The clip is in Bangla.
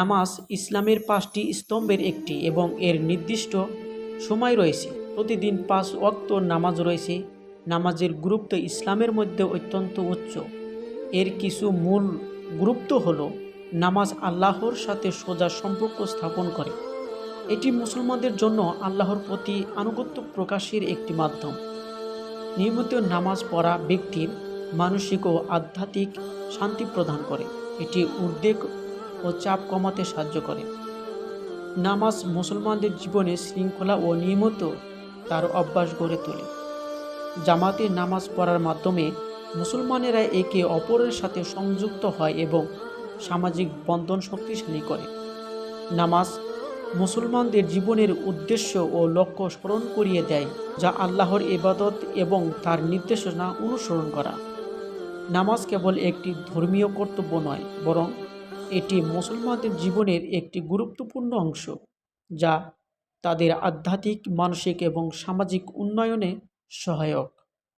নামাজ ইসলামের পাঁচটি স্তম্ভের একটি এবং এর নির্দিষ্ট সময় রয়েছে। প্রতিদিন পাঁচ ওয়াক্ত নামাজ রয়েছে। নামাজের গুরুত্ব ইসলামের মধ্যে অত্যন্ত উচ্চ। এর কিছু মূল গুরুত্ব হল নামাজ আল্লাহর সাথে সোজা সম্পর্ক স্থাপন করে। এটি মুসলমানদের জন্য আল্লাহর প্রতি আনুগত্য প্রকাশের একটি মাধ্যম। নিয়মিত নামাজ পড়া ব্যক্তির মানসিক ও আধ্যাত্মিক শান্তি প্রদান করে। এটি উদ্বেগ ও চাপ কমাতে সাহায্য করে। নামাজ মুসলমানদের জীবনে শৃঙ্খলা ও নিয়মিত তার অভ্যাস গড়ে তোলে। জামাতে নামাজ পড়ার মাধ্যমে মুসলমানেরা একে অপরের সাথে সংযুক্ত হয় এবং সামাজিক বন্ধন শক্তিশালী করে। নামাজ মুসলমানদের জীবনের উদ্দেশ্য ও লক্ষ্য স্মরণ করিয়ে দেয়, যা আল্লাহর ইবাদত এবং তার নির্দেশনা অনুসরণ করা। নামাজ কেবল একটি ধর্মীয় কর্তব্য নয়, বরং এটি মুসলমানদের জীবনের একটি গুরুত্বপূর্ণ অংশ যা তাদের আধ্যাত্মিক মানসিক এবং সামাজিক উন্নয়নে সহায়ক।